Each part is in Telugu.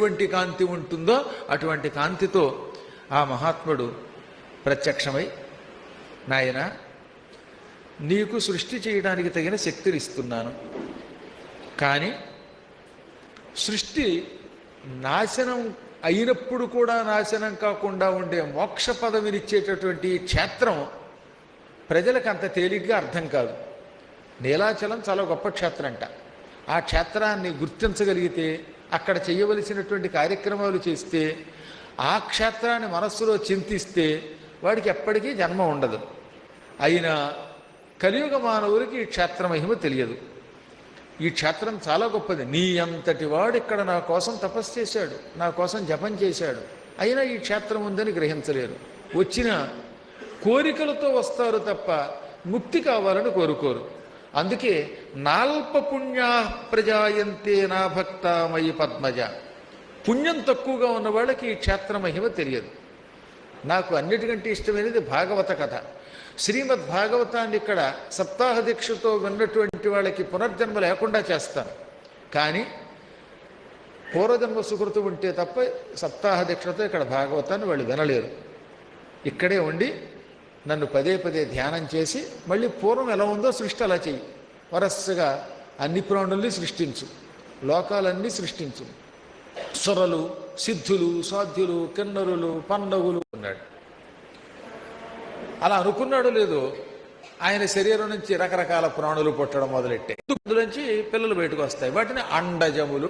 ఎటువంటి కాంతి ఉంటుందో అటువంటి కాంతితో ఆ మహాత్ముడు ప్రత్యక్షమై నాయన నీకు సృష్టి చేయడానికి తగిన శక్తిని ఇస్తున్నాను. కానీ సృష్టి నాశనం అయినప్పుడు కూడా నాశనం కాకుండా ఉండే మోక్ష పదవినిచ్చేటటువంటి క్షేత్రం ప్రజలకు అంత తేలిగ్గా అర్థం కాదు. నీలాచలం చాలా గొప్ప క్షేత్రం అంట ఆ క్షేత్రాన్ని గుర్తించగలిగితే అక్కడ చేయవలసినటువంటి కార్యక్రమాలు చేస్తే ఆ క్షేత్రాన్ని మనస్సులో చింతిస్తే వాడికి ఎప్పటికీ జన్మ ఉండదు. అయినా కలియుగ మానవులకి ఈ క్షేత్ర మహిమ తెలియదు. ఈ క్షేత్రం చాలా గొప్పది. నీ అంతటి వాడు ఇక్కడ నా కోసం తపస్సు చేశాడు నా కోసం జపం చేశాడు. అయినా ఈ క్షేత్రం ఉందని గ్రహించలేరు. వచ్చిన కోరికలతో వస్తారు తప్ప ముక్తి కావాలని కోరుకోరు. అందుకే నాల్ప పుణ్యా ప్రజాయంతే నా భక్తామయి పద్మజ. పుణ్యం తక్కువగా ఉన్న వాళ్ళకి ఈ క్షేత్ర మహిమ తెలియదు. నాకు అన్నిటికంటే ఇష్టమైనది భాగవత కథ. శ్రీమద్ భాగవతాన్ని ఇక్కడ సప్తాహ దీక్షతో విన్నటువంటి వాళ్ళకి పునర్జన్మ లేకుండా చేస్తాను. కానీ పూర్వజన్మ సుకృతం ఉంటే తప్ప సప్తాహ దీక్షతో ఇక్కడ భాగవతాన్ని వాళ్ళు వినలేరు. ఇక్కడే ఉండి నన్ను పదే పదే ధ్యానం చేసి మళ్ళీ పూర్వం ఎలా ఉందో సృష్టి అలా చెయ్యి. వరసగా అన్ని ప్రాణుల్ని సృష్టించు లోకాలన్నీ సృష్టించు. సురలు సిద్ధులు సాధ్యులు కిన్నరులు పండగులు ఉన్నాడు. అలా అనుకున్నాడు లేదో ఆయన శరీరం నుంచి రకరకాల ప్రాణులు పుట్టడం మొదలెట్టాయి నుంచి పిల్లలు బయటకు వస్తాయి. వాటిని అండజములు.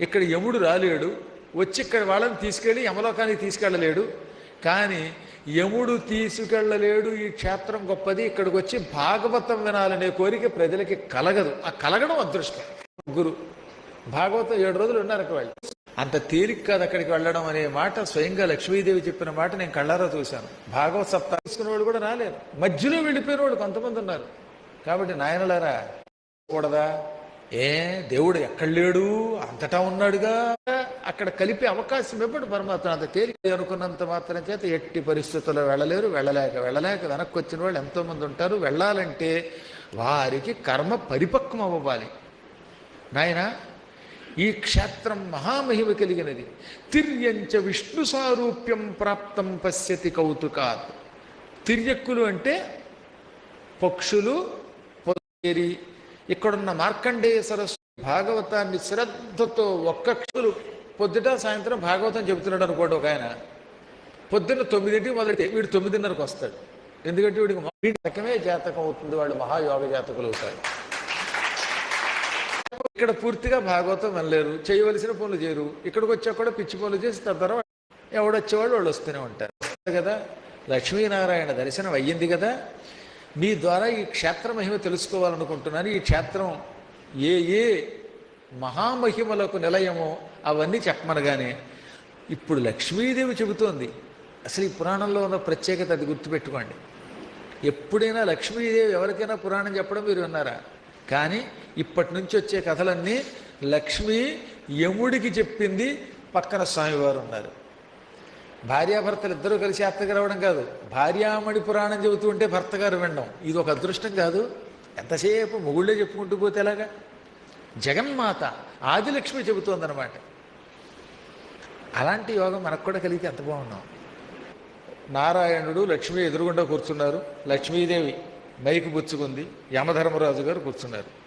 ఇక్కడ యముడు రాలేడు. వచ్చి ఇక్కడ వాళ్ళని తీసుకెళ్ళి యమలోకానికి తీసుకెళ్ళలేడు. కానీ యముడు తీసుకెళ్ళలేడు ఈ క్షేత్రం గొప్పది ఇక్కడికి వచ్చి భాగవతం వినాలనే కోరిక ప్రజలకి కలగదు. ఆ కలగడం అదృష్టం. గురు భాగవతం ఏడు రోజులు ఉన్నారు అక్కడ వాళ్ళు. అంత తేలిక కాదు అక్కడికి వెళ్ళడం అనే మాట స్వయంగా లక్ష్మీదేవి చెప్పిన మాట నేను కళ్ళారా చూశాను. భాగవత సప్తాహం తీసుకున్న వాళ్ళు కూడా రాలేరు మధ్యలో వెళ్ళిపోయిన వాళ్ళు కొంతమంది ఉన్నారు. కాబట్టి నాయనలారా కూడదా ఏ దేవుడు ఎక్కడ లేడు? అంతటా ఉన్నాడుగా. అక్కడ కలిపే అవకాశం ఇవ్వడు పరమాత్మ అంత తేలిక అనుకున్నంత మాత్రం చేత ఎట్టి పరిస్థితుల్లో వెళ్ళలేరు వెళ్ళలేక వెళ్ళలేక వెనక్కి వచ్చిన వాళ్ళు ఎంతోమంది ఉంటారు. వెళ్ళాలంటే వారికి కర్మ పరిపక్వం అవ్వాలి. నాయన ఈ క్షేత్రం మహామహిమ కలిగినది. తిర్యంచ విష్ణు సారూప్యం ప్రాప్తం పశ్యతి కౌతుకాత్. తిర్యక్కులు అంటే పక్షులు పొదేరి ఇక్కడున్న మార్కండేయ సరస్సు భాగవతాన్ని శ్రద్ధతో ఒక్క క్షులు పొద్దుట సాయంత్రం భాగవతం చెబుతున్నాడు అనుకోండి ఒక ఆయన. పొద్దున్న తొమ్మిదింటికి మొదలెట్టి వీడు తొమ్మిదిన్నరకు వస్తాడు. ఎందుకంటే వీడికి వీడి రకమే జాతకం అవుతుంది. వాళ్ళు మహాయోగ జాతకులు అవుతారు. ఇక్కడ పూర్తిగా భాగవతం వినలేరు. చేయవలసిన పనులు చేయరు. ఇక్కడికి వచ్చా కూడా పిచ్చి పనులు చేసి తద్వారా ఎవడొచ్చేవాళ్ళు వాళ్ళు వస్తూనే ఉంటారు. కదా? లక్ష్మీనారాయణ దర్శనం అయ్యింది కదా? మీ ద్వారా ఈ క్షేత్ర మహిమ తెలుసుకోవాలనుకుంటున్నాను. ఈ క్షేత్రం ఏ ఏ మహామహిమలకు నిలయమో అవన్నీ చెప్పమనగానే ఇప్పుడు లక్ష్మీదేవి చెబుతోంది. అసలు ఈ పురాణంలో ఉన్న ప్రత్యేకత అది గుర్తుపెట్టుకోండి. ఎప్పుడైనా లక్ష్మీదేవి ఎవరికైనా పురాణం చెప్పడం మీరు విన్నారా? కానీ ఇప్పటి నుంచి వచ్చే కథలన్నీ లక్ష్మి యముడికి చెప్పింది పక్కన స్వామివారు ఉన్నారు. భార్యాభర్తలు ఇద్దరూ కలిసి అత్తగారు అవ్వడం కాదు. భార్యామణి పురాణం చెబుతూ ఉంటే భర్త గారు వినడం. ఇది ఒక అదృష్టం కాదు. ఎంతసేపు మొగుళ్ళే చెప్పుకుంటూ పోతే ఎలాగా? జగన్మాత ఆదిలక్ష్మి చెబుతోందనమాట అలాంటి యోగం మనకు కూడా కలిగితే ఎంత బాగున్నాం. నారాయణుడు లక్ష్మి ఎదురుగుండా కూర్చున్నారు. లక్ష్మీదేవి మైకు పుచ్చుకుంది. యమధర్మరాజు గారు కూర్చున్నారు.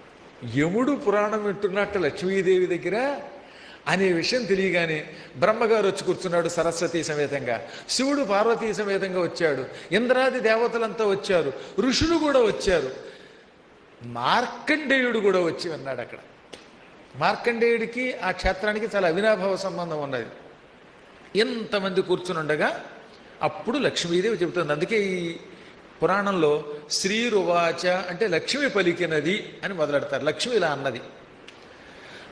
యముడు పురాణం వింటున్నట్టు లక్ష్మీదేవి దగ్గర అనే విషయం తెలియగానే బ్రహ్మగారు వచ్చి కూర్చున్నాడు సరస్వతి సమేతంగా. శివుడు పార్వతీ సమేతంగా వచ్చాడు. ఇంద్రాది దేవతలంతా వచ్చారు. ఋషులు కూడా వచ్చారు. మార్కండేయుడు కూడా వచ్చి ఉన్నాడు అక్కడ. మార్కండేయుడికి ఆ క్షేత్రానికి చాలా అవినాభావ సంబంధం ఉన్నది. ఎంతమంది కూర్చుని ఉండగా అప్పుడు లక్ష్మీదేవి చెబుతుంది. అందుకే ఈ పురాణంలో శ్రీరువాచ అంటే లక్ష్మి పలికినది అని మొదలెడతారు. లక్ష్మి ఇలా అన్నది.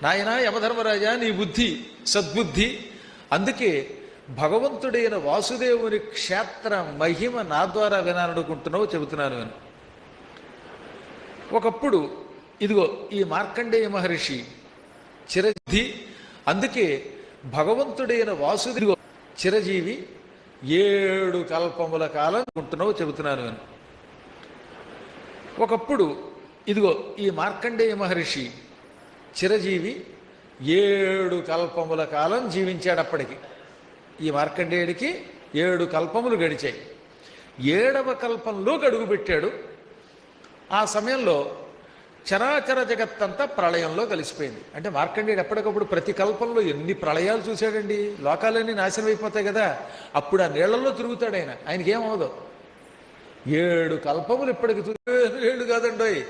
నాయన యమధర్మరాజా నీ బుద్ధి సద్బుద్ధి. అందుకే భగవంతుడైన వాసుదేవుని క్షేత్ర మహిమ నా ద్వారా వినాలనుకుంటున్నావు చెబుతున్నాను నేను. ఒకప్పుడు ఇదిగో ఈ మార్కండేయ మహర్షి చిరజీవి అందుకే భగవంతుడైన వాసుదేవు చిరజీవి ఏడు కల్పముల కాలం ఉంటున్నావు చెబుతున్నాను నేను. ఒకప్పుడు ఇదిగో ఈ మార్కండేయ మహర్షి చిరజీవి ఏడు కల్పముల కాలం జీవించాడు అప్పటికి ఈ మార్కండేయుడికి ఏడు కల్పములు గడిచాయి. ఏడవ కల్పంలో గడుగు పెట్టాడు. ఆ సమయంలో చరాచర జగత్తంతా ప్రళయంలో కలిసిపోయింది. అంటే మార్కండేయుడు ఎప్పటికప్పుడు ప్రతి కల్పంలో ఎన్ని ప్రళయాలు చూశాడండి? లోకాలన్నీ నాశనం అయిపోతాయి కదా. అప్పుడు ఆ నీళ్ళలో తిరుగుతాడు ఆయన. ఆయనకేమవదు ఏడు కల్పములు ఇప్పటికి ఏడు కాదండి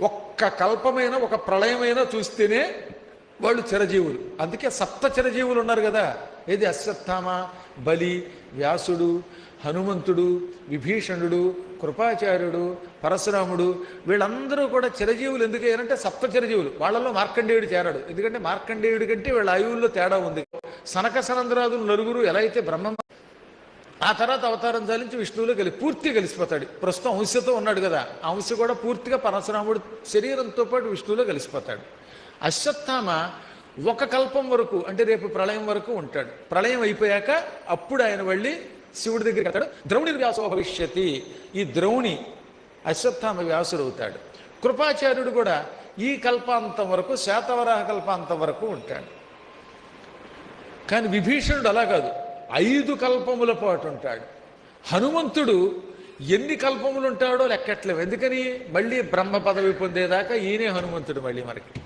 ఒక్క కల్పమైన ఒక ప్రళయమైనా చూస్తేనే వాళ్ళు చిరజీవులు. అందుకే సప్త చిరజీవులు ఉన్నారు కదా. ఏది అశ్వత్థామ బలి వ్యాసుడు హనుమంతుడు విభీషణుడు కృపాచార్యుడు పరశురాముడు వీళ్ళందరూ కూడా చిరజీవులు. ఎందుకు ఏంటంటే సప్త చిరజీవులు. వాళ్ళలో మార్కండేయుడు చేరాడు. ఎందుకంటే మార్కండేయుడి కంటే వీళ్ళ ఆయువుల్లో తేడా ఉంది. సనక సనందరాదులు నలుగురు ఎలా అయితే బ్రహ్మ ఆ తర్వాత అవతారం చాలించి విష్ణువులో కలిసి పూర్తిగా కలిసిపోతాడు. ప్రస్తుతం అంశతో ఉన్నాడు కదా అంశ కూడా పూర్తిగా పరశురాముడు శరీరంతో పాటు విష్ణువులో కలిసిపోతాడు. అశ్వత్థామ ఒక కల్పం వరకు అంటే రేపు ప్రళయం వరకు ఉంటాడు. ప్రళయం అయిపోయాక అప్పుడు ఆయన వెళ్ళి శివుడి దగ్గరికి వెళ్తాడు. ద్రౌణి వ్యాసో భవిష్యతి. ఈ ద్రౌణి అశ్వత్థామ వ్యాసుడు అవుతాడు కృపాచార్యుడు కూడా ఈ కల్పాంతం వరకు శాతవరాహ కల్పాంతం వరకు ఉంటాడు. కానీ విభీషణుడు అలా కాదు. ఐదు కల్పముల పాటు ఉంటాడు. హనుమంతుడు ఎన్ని కల్పములు ఉంటాడో లెక్కట్లేవు. ఎందుకని? మళ్ళీ బ్రహ్మ పదవి పొందేదాకా ఈయనే హనుమంతుడు మళ్ళీ మనకి.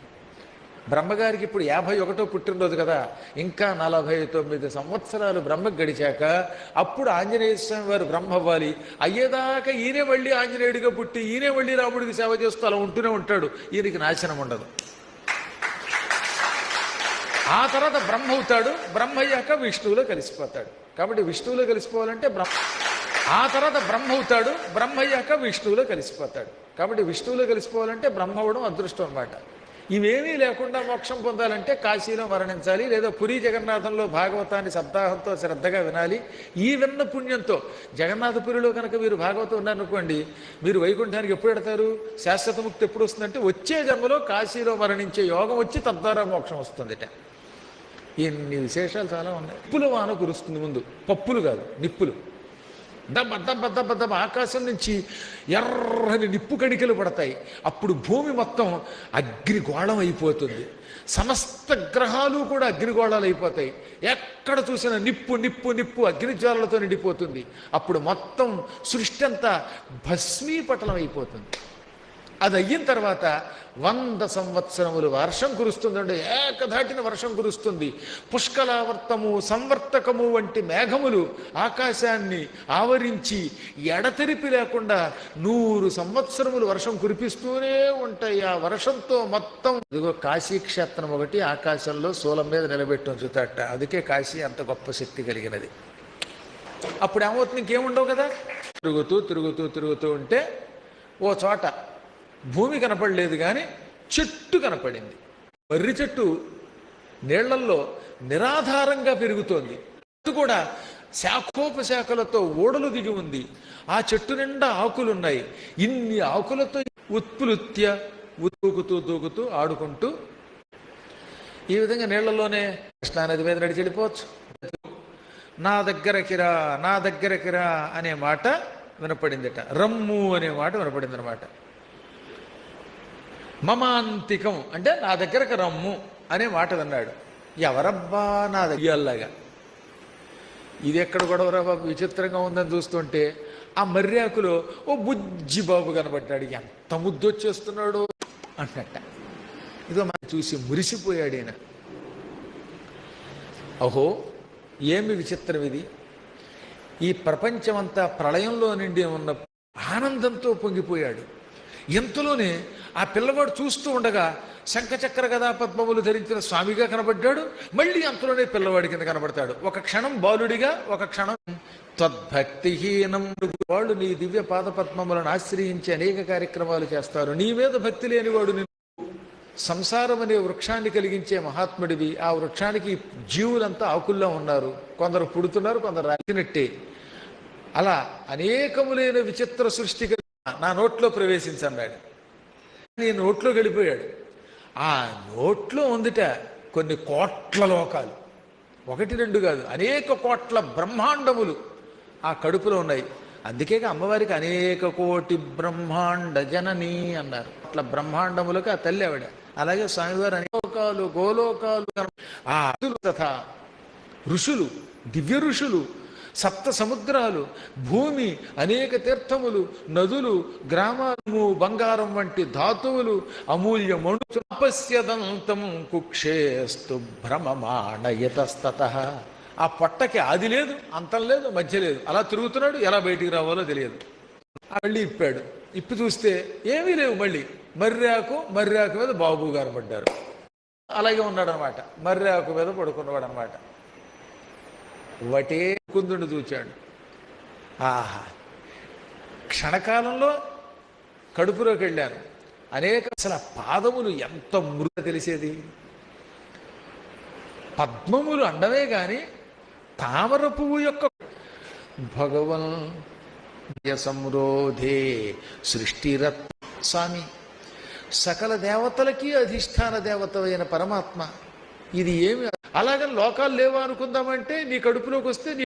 బ్రహ్మగారికి ఇప్పుడు యాభై ఒకటో పుట్టినరోజు కదా. ఇంకా నలభై తొమ్మిది సంవత్సరాలు బ్రహ్మ గడిచాక అప్పుడు ఆంజనేయ స్వామి వారు బ్రహ్మ అవ్వాలి. అయ్యేదాకా ఈయనే మళ్ళీ ఆంజనేయుడిగా పుట్టి ఈయనే మళ్ళీ రాముడికి సేవ చేస్తూ అలా ఉంటూనే ఉంటాడు. ఈయనకి నాశనం ఉండదు. ఆ తర్వాత బ్రహ్మ అవుతాడు. బ్రహ్మ అయ్యాక విష్ణువులో కలిసిపోతాడు. కాబట్టి విష్ణువులో కలిసిపోవాలంటే బ్రహ్మ ఆ తర్వాత బ్రహ్మ అవుతాడు. బ్రహ్మ అయ్యాక విష్ణువులో కలిసిపోతాడు. కాబట్టి విష్ణువులో కలిసిపోవాలంటే బ్రహ్మ అవడం అదృష్టం అన్నమాట. ఇవేమీ లేకుండా మోక్షం పొందాలంటే కాశీలో మరణించాలి లేదా పురి జగన్నాథంలో భాగవతాన్ని సప్తాహంతో శ్రద్ధగా వినాలి. ఈ విన్న పుణ్యంతో జగన్నాథపురిలో కనుక మీరు భాగవతం ఉన్నారనుకోండి మీరు వైకుంఠానికి ఎప్పుడు పెడతారు శాశ్వత ముక్తి ఎప్పుడు వస్తుందంటే వచ్చే జన్మలో కాశీలో మరణించే యోగం వచ్చి తద్వారా మోక్షం వస్తుందిట. ఎన్ని విశేషాలు చాలా ఉన్నాయి. నిప్పుల వాన కురుస్తుంది ముందు. పప్పులు కాదు నిప్పులు. దబ్బ దబ్బ దబ్బ దబ్బ ఆకాశం నుంచి ఎర్రని నిప్పు కణికలు పడతాయి. అప్పుడు భూమి మొత్తం అగ్నిగోళం అయిపోతుంది. సమస్త గ్రహాలు కూడా అగ్నిగోళాలు అయిపోతాయి. ఎక్కడ చూసినా నిప్పు నిప్పు నిప్పు అగ్నిజ్వాలలతో నిండిపోతుంది. అప్పుడు మొత్తం సృష్టి అంతా భస్మీపటలం అయిపోతుంది. అది అయిన తర్వాత వంద సంవత్సరములు వర్షం కురుస్తుందండి. ఏకధాటిన వర్షం కురుస్తుంది. పుష్కలావర్తము సంవర్తకము వంటి మేఘములు ఆకాశాన్ని ఆవరించి ఎడతెరిపి లేకుండా నూరు సంవత్సరములు వర్షం కురిపిస్తూనే ఉంటాయి. ఆ వర్షంతో మొత్తం ఇదిగో కాశీ క్షేత్రం ఒకటి ఆకాశంలో శూలం మీద నిలబెట్టి ఉంచుతాట అందుకే కాశీ అంత గొప్ప శక్తి కలిగినది. అప్పుడు ఏమవుతుంది ఇంకేముండవు కదా? తిరుగుతూ తిరుగుతూ తిరుగుతూ ఉంటే ఓ చోట భూమి కనపడలేదు కానీ చెట్టు కనపడింది. మర్రి చెట్టు నీళ్ళల్లో నిరాధారంగా పెరుగుతోంది. చెట్టు కూడా శాఖోపశాఖలతో ఓడలు దిగి ఉంది. ఆ చెట్టు నిండా ఆకులున్నాయి. ఇన్ని ఆకులతో ఉత్పులుత్య దూకుతూ దూకుతూ ఆడుకుంటూ ఈ విధంగా నీళ్ళలోనే కృష్ణానది మీద నడిచి వెళ్ళిపోవచ్చు. నా దగ్గరకిరా నా దగ్గరకిరా అనే మాట వినపడిందట. రమ్ము అనే మాట వినపడింది అనమాట మమాంతికం అంటే నా దగ్గరకు రమ్ము అనే మాటదన్నాడు ఎవరబ్బా నా దగ్గరలాగా ఇది ఎక్కడ గొడవరా బాబు? విచిత్రంగా ఉందని చూస్తుంటే ఆ మర్యాకులో ఓ బుజ్జి బాబు కనబడ్డాడు. ఎంత ముద్దొచ్చేస్తున్నాడు అన్నట్ట. ఇదో మనం చూసి మురిసిపోయాడు ఈయన. అహో ఏమి విచిత్రం ఇది? ఈ ప్రపంచమంతా ప్రళయంలో నిండి ఉన్న ఆనందంతో పొంగిపోయాడు. ఎంతలోనే ఆ పిల్లవాడు చూస్తూ ఉండగా శంఖచక్ర గదా పద్మములు ధరించిన స్వామిగా కనబడ్డాడు. మళ్ళీ అంతలోనే పిల్లవాడి కింద కనబడతాడు. ఒక క్షణం బాలుడిగా ఒక క్షణం త్వద్భక్తిహీనం వాళ్ళు నీ దివ్య పాద పద్మములను ఆశ్రయించి అనేక కార్యక్రమాలు చేస్తారు. నీ మీద భక్తి లేనివాడు నిన్ను సంసారం అనే వృక్షాన్ని కలిగించే మహాత్ముడివి. ఆ వృక్షానికి జీవులంతా ఆకుల్లో ఉన్నారు. కొందరు పుడుతున్నారు కొందరు రాసినట్టే అలా అనేకములైన విచిత్ర సృష్టి నా నోట్లో ప్రవేశించన్నాడు నీ నోట్లో గడిపోయాడు. ఆ నోట్లో ఉందిట కొన్ని కోట్ల లోకాలు. ఒకటి రెండు కాదు అనేక కోట్ల బ్రహ్మాండములు ఆ కడుపులో ఉన్నాయి. అందుకే అమ్మవారికి అనేక కోటి బ్రహ్మాండ జనని అన్నారు. అట్లా బ్రహ్మాండములకు ఆ తల్లి ఆవిడ. అలాగే స్వామివారు అనేకాలు గోలోకాలు ఆ తథా ఋషులు దివ్య ఋషులు సప్త సముద్రాలు భూమి అనేక తీర్థములు నదులు గ్రామాలు బంగారం వంటి ధాతువులు అమూల్య మణుపశ్యదంతం కుక్షేస్తు భ్రమమాణయతస్తత ఆ పొట్టకి ఆది లేదు అంతం లేదు మధ్య లేదు. అలా తిరుగుతున్నాడు ఎలా బయటికి రావాలో తెలియదు. మళ్ళీ ఇప్పాడు. ఇప్పి చూస్తే ఏమీ లేవు మళ్ళీ. మర్రాకు మర్రాకు మీద బాబు గారు పడ్డారు. అలాగే ఉన్నాడు అనమాట మర్రాకు మీద పడుకున్నవాడు అనమాట వటే కుందుని చూచాడు ఆహా. క్షణకాలంలో కడుపులోకి వెళ్ళాను అనేక అసలు పాదములు ఎంత మృత తెలిసేది? పద్మములు అండమే కాని తామర పువ్వు యొక్క భగవన్ సంరోధే సృష్టిరత్ స్వామి. సకల దేవతలకి అధిష్టాన దేవత అయిన పరమాత్మ. ఇది ఏమి? అలాగని లోకాలు లేవా అనుకుందామంటే నీ కడుపులోకి వస్తే నీ